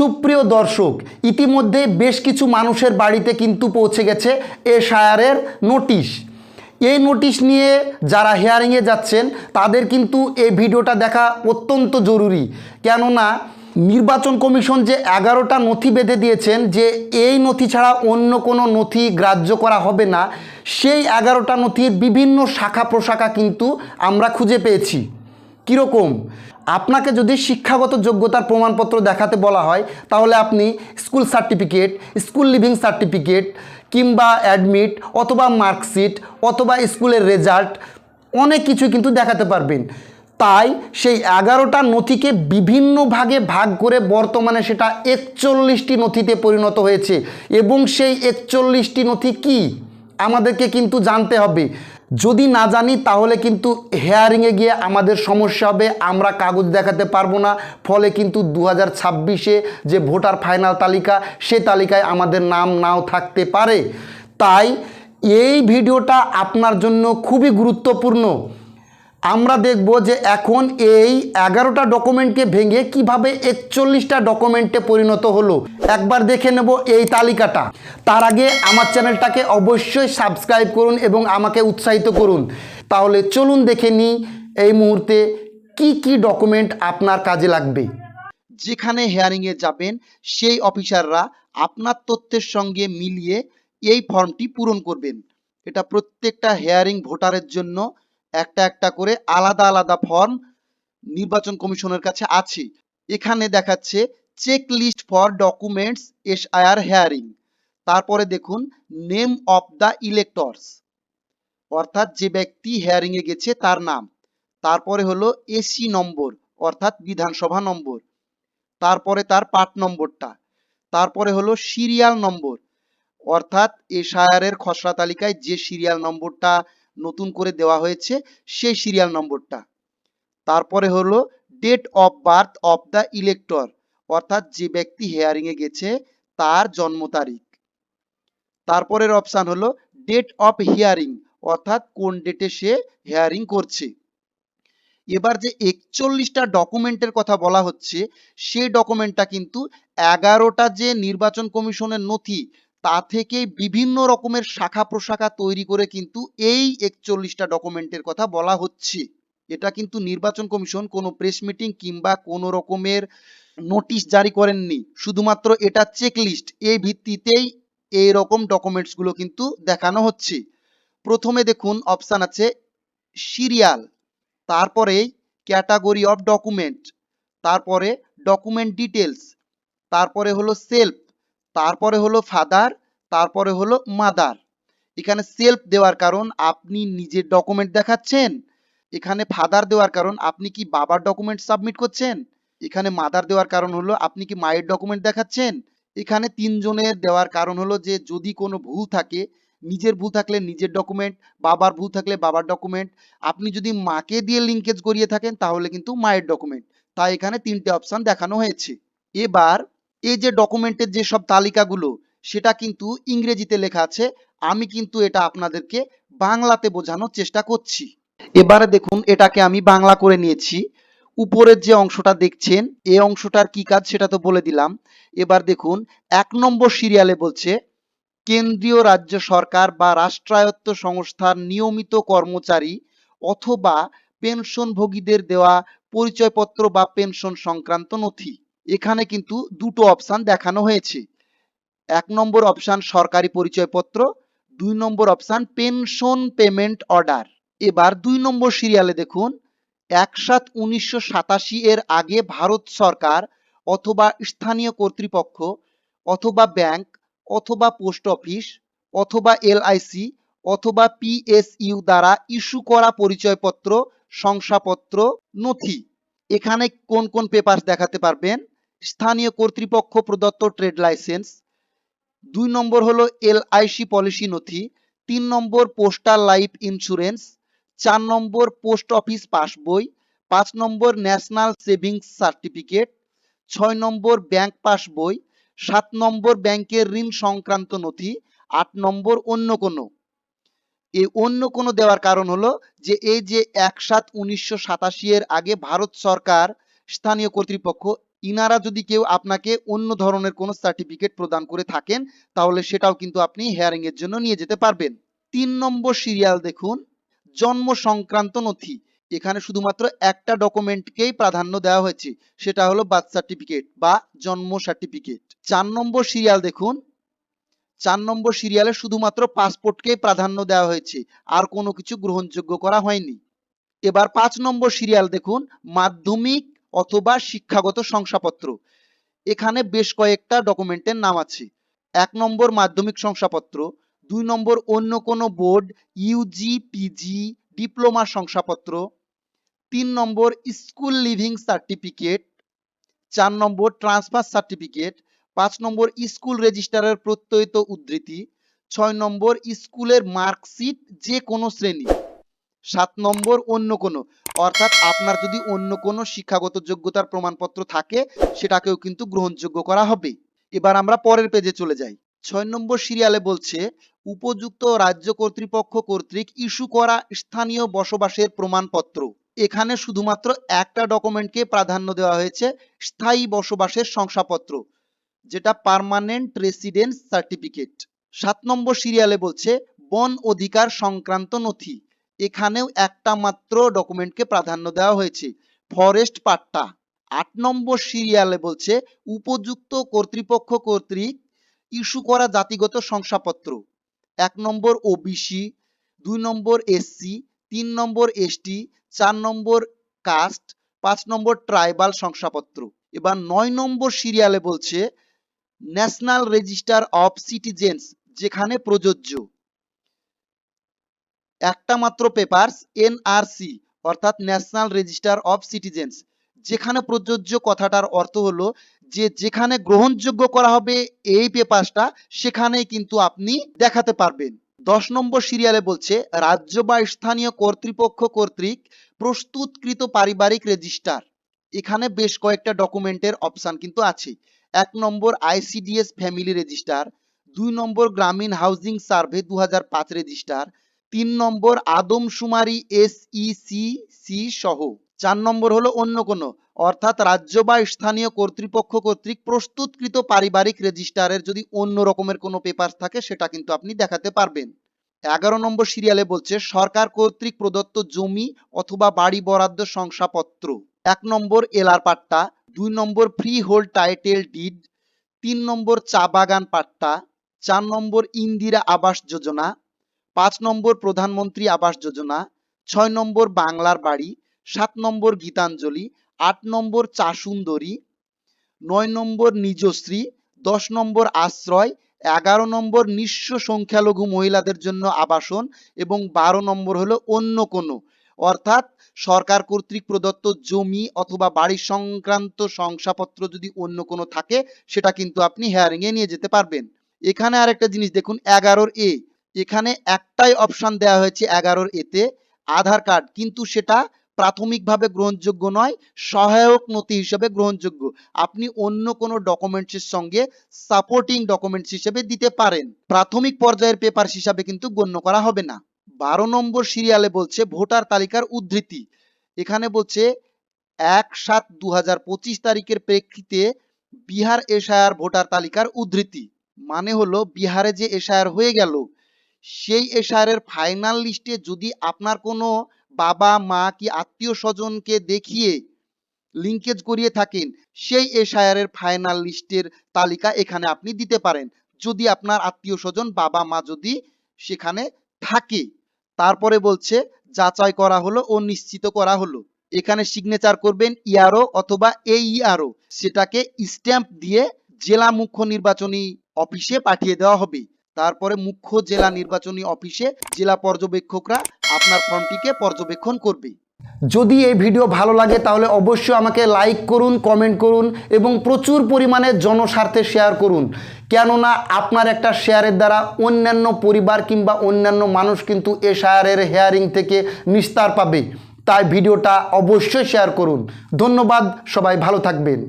সুপ্রিয় দর্শক, ইতিমধ্যে বেশ কিছু মানুষের বাড়িতে কিন্তু পৌঁছে গেছে এ এশায়ারের নোটিশ। এই নোটিশ নিয়ে যারা হেয়ারিংয়ে যাচ্ছেন, তাদের কিন্তু এই ভিডিওটা দেখা অত্যন্ত জরুরি। কেননা, নির্বাচন কমিশন যে এগারোটা নথি বেঁধে দিয়েছেন যে এই নথি ছাড়া অন্য কোনো নথি গ্রাহ্য করা হবে না, সেই এগারোটা নথির বিভিন্ন শাখা প্রশাখা কিন্তু আমরা খুঁজে পেয়েছি। কীরকম? আপনাকে যদি শিক্ষাগত যোগ্যতার প্রমাণপত্র দেখাতে বলা হয়, তাহলে আপনি school certificate, school leaving certificate কিংবা অ্যাডমিট অথবা মার্কশিট অথবা স্কুলের রেজাল্ট, অনেক কিছু কিন্তু দেখাতে পারবেন। তাই সেই এগারোটা নথিকে বিভিন্ন ভাগে ভাগ করে বর্তমানে সেটা একচল্লিশটি নথিতে পরিণত হয়েছে। এবং সেই একচল্লিশটি নথি কি? আমাদেরকে কিন্তু জানতে হবে। যদি না জানি, তাহলে কিন্তু হেয়ারিংয়ে গিয়ে আমাদের সমস্যা হবে, আমরা কাগজ দেখাতে পারব না। ফলে কিন্তু দু হাজার যে ভোটার ফাইনাল তালিকা, সে তালিকায় আমাদের নাম নাও থাকতে পারে। তাই এই ভিডিওটা আপনার জন্য খুবই গুরুত্বপূর্ণ। আমরা দেখব যে এখন এই এগারোটা ডকুমেন্টকে ভেঙে কীভাবে একচল্লিশটা ডকুমেন্টে পরিণত হলো। একবার দেখে নেব এই তালিকাটা। তার আগে আমার চ্যানেলটাকে অবশ্যই সাবস্ক্রাইব করুন এবং আমাকে উৎসাহিত করুন। তাহলে চলুন দেখে নিই এই মুহূর্তে কি কি ডকুমেন্ট আপনার কাজে লাগবে। যেখানে হেয়ারিংয়ে যাবেন, সেই অফিসাররা আপনার তথ্যের সঙ্গে মিলিয়ে এই ফর্মটি পূরণ করবেন। এটা প্রত্যেকটা হেয়ারিং ভোটারের জন্য একটা একটা করে আলাদা আলাদা ফর্ম নির্বাচন কমিশনের কাছে আছে। এখানে দেখাচ্ছে check list for documents S I R hearing তারপরে দেখুন নেম অফ দ্য ইলেক্টরস অর্থাৎ যে ব্যক্তি হেয়ারিংয়ে গেছে তার নাম। তারপরে হলো এসি নম্বর, অর্থাৎ বিধানসভা নম্বর। তারপরে তার পার্ট নম্বরটা। তারপরে হলো সিরিয়াল নম্বর। অর্থাৎ এশায়ারের খসড়া তালিকায় যে সিরিয়াল নম্বরটা নতুন করে দেওয়া হয়েছে সেই সিরিয়াল নম্বরটা। তারপরে হলো date of birth of the elector অর্থাৎ যে ব্যক্তি হেয়ারিং এ গেছে তার জন্ম তারিখ। তারপরের অপশন হলো ডেট অফ হিয়ারিং অর্থাৎ কোন ডেটে সে হেয়ারিং করছে। এবার যে একচল্লিশটা ডকুমেন্টের কথা বলা হচ্ছে, সেই ডকুমেন্টটা কিন্তু এগারোটা যে নির্বাচন কমিশনের নথি তা থেকে বিভিন্ন রকমের শাখা প্রশাখা তৈরি করে কিন্তু এই একচল্লিশটা ডকুমেন্টের কথা বলা হচ্ছে। এটা কিন্তু নির্বাচন কমিশন কোনো প্রেস মিটিং কিংবা কোনো রকমের নোটিশ জারি করেননি। শুধুমাত্র এটা চেক লিস্ট এই ভিত্তিতেই এই রকম ডকুমেন্টসগুলো কিন্তু দেখানো হচ্ছে। প্রথমে দেখুন অপশন আছে সিরিয়াল, তারপরে ক্যাটাগরি অফ ডকুমেন্ট, তারপরে ডকুমেন্ট ডিটেলস তারপরে হলো সেলফ তারপরে হলো ফাদার তারপরে হলো মাদার এখানে সেলফ দেওয়ার কারণ, আপনি নিজের ডকুমেন্ট দেখাচ্ছেন। এখানে ফাদার দেওয়ার কারণ, আপনি কি বাবার ডকুমেন্ট সাবমিট করছেন? এখানে মাদার দেওয়ার কারণ হলো, আপনি কি মায়ের ডকুমেন্ট দেখাচ্ছেন? এখানে তিনজনের দেওয়ার কারণ হলো যে, যদি কোনো ভুল থাকে, নিজের ভুল থাকলে নিজের ডকুমেন্ট বাবার ভুল থাকলে বাবার ডকুমেন্ট আপনি যদি মাকে দিয়ে লিঙ্কেজ করিয়ে থাকেন, তাহলে কিন্তু মায়ের ডকুমেন্ট তাই এখানে তিনটে অপশন দেখানো হয়েছে। এবার এই যে ডকুমেন্টের যে সব তালিকাগুলো, সেটা কিন্তু ইংরেজিতে লেখা আছে। আমি কিন্তু এটা আপনাদেরকে বাংলাতে বোঝানোর চেষ্টা করছি। এবারে দেখুন, এটাকে আমি বাংলা করে নিয়েছি। উপরের যে অংশটা দেখছেন এই অংশটার কি কাজ সেটা তো বলে দিলাম। এবার দেখুন, এক নম্বর সিরিয়ালে বলছে, কেন্দ্রীয় রাজ্য সরকার বা রাষ্ট্রায়ত্ত সংস্থার নিয়মিত কর্মচারী অথবা পেনশনভোগীদের দেওয়া পরিচয়পত্র বা পেনশন সংক্রান্ত নথি। এখানে কিন্তু দুটো অপশন দেখানো হয়েছে। এক নম্বর অপশন সরকারি পরিচয়পত্র, দুই number option pension payment order এবার দুই নম্বর সিরিয়ালে দেখুন এক সাত উনিশশো এর আগে ভারত সরকার অথবা স্থানীয় কর্তৃপক্ষ অথবা ব্যাংক অথবা পোস্ট অফিস অথবা এলআইসি অথবা পিএসইউ দ্বারা ইস্যু করা পরিচয়পত্র, শংসাপত্র, নথি। এখানে কোন কোন পেপার দেখাতে পারবেন? স্থানীয় কর্তৃপক্ষ প্রদত্ত ট্রেড লাইসেন্স। দুই নম্বর হলো এলআইসি পলিসি নথি। তিন নম্বর পোস্টাল লাইফ ইন্স্যুরেন্স। চার নম্বর পোস্ট অফিস পাসবই পাঁচ নম্বর ন্যাশনাল সেভিংস সার্টিফিকেট। ছয় নম্বর ব্যাংক পাসবই সাত নম্বর ব্যাংকের ঋণ সংক্রান্ত নথি। আট নম্বর অন্য কোনো। এই অন্য কোনো দেওয়ার কারণ হলো যে, এই যে এক সাত উনিশশো সাতাশি এর আগে ভারত সরকার স্থানীয় কর্তৃপক্ষ ইনারা যদি কেউ আপনাকে অন্য ধরনের কোনো সার্টিফিকেট প্রদান করে থাকেন, তাহলে সেটাও কিন্তু আপনি হেয়ারিং এর জন্য নিয়ে যেতে পারবেন। তিন নম্বর সিরিয়াল দেখুন, জন্ম সংক্রান্ত নথি। এখানে শুধুমাত্র একটা ডকুমেন্টকেই প্রাধান্য দেওয়া হয়েছে, সেটা হলো বার্থ সার্টিফিকেট বা জন্ম সার্টিফিকেট চার নম্বর সিরিয়াল দেখুন, চার নম্বর সিরিয়ালে শুধুমাত্র পাসপোর্টকেই প্রাধান্য দেওয়া হয়েছে, আর কোনো কিছু গ্রহণযোগ্য করা হয়নি। এবার পাঁচ নম্বর সিরিয়াল দেখুন, মাধ্যমিক অথবা শিক্ষাগত শংসাপত্র। এখানে বেশ কয়েকটা ডকুমেন্টের নাম আছে। এক নম্বর মাধ্যমিক শংসাপত্র, দুই নম্বর অন্য কোনো বোর্ড ইউজি পিজি ডিপ্লোমা শংসাপত্র, তিন নম্বর স্কুল লিভিং সার্টিফিকেট, চার নম্বর ট্রান্সফার সার্টিফিকেট, পাঁচ নম্বর স্কুল রেজিস্টারের প্রত্যয়িত উদ্ধৃতি, ছয় নম্বর স্কুলের মার্কশিট যে কোনো শ্রেণি। সাত নম্বর অন্য কোনো। অর্থাৎ আপনার যদি অন্য কোনো শিক্ষাগত যোগ্যতার প্রমাণপত্র থাকে, সেটাকেও কিন্তু গ্রহণযোগ্য করা হবে। এবার আমরা পরের পেজে চলে যাই। ছয় নম্বর সিরিয়ালে বলছে, উপযুক্ত রাজ্য কর্তৃপক্ষ কর্তৃক ইস্যু করা স্থানীয় বসবাসের প্রমাণপত্র। এখানে শুধুমাত্র একটা ডকুমেন্টকে প্রাধান্য দেওয়া হয়েছে, স্থায়ী বসবাসের শংসাপত্র। যেটা পার্মানেন্ট রেসিডেন্স সার্টিফিকেট সাত নম্বর সিরিয়ালে বলছে, বন অধিকার সংক্রান্ত নথি। এখানেও একটা মাত্র ডকুমেন্টকে প্রাধান্য দেওয়া হয়েছে ফরেস্ট পাট্টা। আট নম্বর সিরিয়ালে বলছে, উপযুক্ত কর্তৃপক্ষ কর্তৃক ইস্যু করা জাতিগত শংসাপত্র। এক নম্বর ওবিসি দুই নম্বর এসসি তিন নম্বর এসটি চার নম্বর কাস্ট পাঁচ নম্বর ট্রাইবাল শংসাপত্র। এবার নয় নম্বর সিরিয়ালে বলছে ন্যাশনাল রেজিস্টার অফ সিটিজেন্স যেখানে প্রযোজ্য। একটা মাত্র পেপারস এনআরসি অর্থাৎ ন্যাশনাল রেজিস্টার অফ সিটিজেন্স যেখানে প্রযোজ্য কথাটার অর্থ হলো যে যেখানে গ্রহণযোগ্য করা হবে এই পেপারসটা সেখানেই কিন্তু আপনি দেখাতে পারবেন। দশ নম্বর সিরিয়ালে বলছে, রাজ্য বা স্থানীয় কর্তৃপক্ষ কর্তৃক প্রস্তুতকৃত পারিবারিক রেজিস্টার এখানে বেশ কয়েকটা ডকুমেন্টের অপশন কিন্তু আছে। এক নম্বর আইসিডিএস ফ্যামিলি রেজিস্টার দুই নম্বর গ্রামীণ হাউজিং সার্ভে দু হাজার পাঁচ রেজিস্টার তিন নম্বর আদমশুমারি এসইসি সহ। চার নম্বর হলো অন্য কোনো, অর্থাৎ রাজ্য বা স্থানীয় কর্তৃপক্ষ কর্তৃক প্রস্তুতকৃত পারিবারিক রেজিস্টারের যদি অন্য রকমের কোনো পেপার থাকে, সেটা কিন্তু আপনি দেখাতে পারবেন। এগারো নম্বর সিরিয়ালে বলছে, সরকার কর্তৃক প্রদত্ত জমি অথবা বাড়ি বরাদ্দ শংসাপত্র। এক নম্বর এলার পাট্টা, দুই number free hold title deed তিন নম্বর চা বাগান পাট্টা, চার নম্বর ইন্দিরা আবাস যোজনা পাঁচ নম্বর প্রধানমন্ত্রী আবাস যোজনা, ছয় নম্বর বাংলার বাড়ি, সাত নম্বর গীতাঞ্জলি, আট নম্বর চা সুন্দরী নয় নম্বর নিজশ্রী, দশ নম্বর আশ্রয়, এগারো নম্বর নিঃস্ব সংখ্যালঘু মহিলাদের জন্য আবাসন এবং বারো নম্বর হলো অন্য কোনো। অর্থাৎ সরকার কর্তৃক প্রদত্ত জমি অথবা বাড়ি সংক্রান্ত শংসাপত্র যদি অন্য কোনো থাকে, সেটা কিন্তু আপনি হেয়ারিং এ নিয়ে যেতে পারবেন। এখানে আরেকটা জিনিস দেখুন, এগারোর এ এখানে একটাই অপশন দেওয়া হয়েছে এগারোর এতে, আধার কার্ড। কিন্তু সেটা প্রাথমিকভাবে গ্রহণযোগ্য নয়, সহায়ক নথি হিসেবে গ্রহণযোগ্য। আপনি অন্য কোনো ডকুমেন্টসের সঙ্গে সাপোর্টিং ডকুমেন্টস হিসেবে দিতে পারেন। প্রাথমিক পর্যায়ের পেপার হিসাবে কিন্তু গণ্য করা হবে না। বারো নম্বর সিরিয়ালে বলছে ভোটার তালিকার উদ্ধৃতি। এখানে বলছে এক সাত দু তারিখের প্রেক্ষিতে বিহার এশায়ার ভোটার তালিকার উদ্ধৃতি। মানে হলো বিহারে যে এশায়ার হয়ে গেল সেই এশায়ারের ফাইনাল লিস্টে যদি আপনার কোনো বাবা, মা কি আত্মীয় স্বজনকে দেখিয়ে লিঙ্কেজ করিয়ে থাকেন, সেই এশায়ারের ফাইনাল লিস্টের তালিকা এখানে আপনি দিতে পারেন। যদি আপনার আত্মীয় স্বজন, বাবা, মা যদি সেখানে থাকে, তারপরে বলছে যাচাই করা হলো ও নিশ্চিত করা হলো। এখানে সিগনেচার করবেন ইয়ারও অথবা এই ইয়ারও সেটাকে স্ট্যাম্প দিয়ে জেলা মুখ্য নির্বাচনী অফিসে পাঠিয়ে দেওয়া হবে। তারপরে মুখ্য জেলা নির্বাচনী অফিসে জেলা পর্যবেক্ষকরা আপনার ফর্মটিকে পর্যবেক্ষণ করবে। যদি এই ভিডিও ভালো লাগে তাহলে অবশ্যই আমাকে লাইক করুন কমেন্ট করুন এবং প্রচুর পরিমাণে জনস্বার্থে শেয়ার করুন। কেননা আপনার একটা শেয়ারের দ্বারা অন্যান্য পরিবার কিংবা অন্যান্য মানুষ কিন্তু এ শেয়ারের হেয়ারিং থেকে নিস্তার পাবে। তাই ভিডিওটা অবশ্যই শেয়ার করুন। ধন্যবাদ, সবাই ভালো থাকবেন।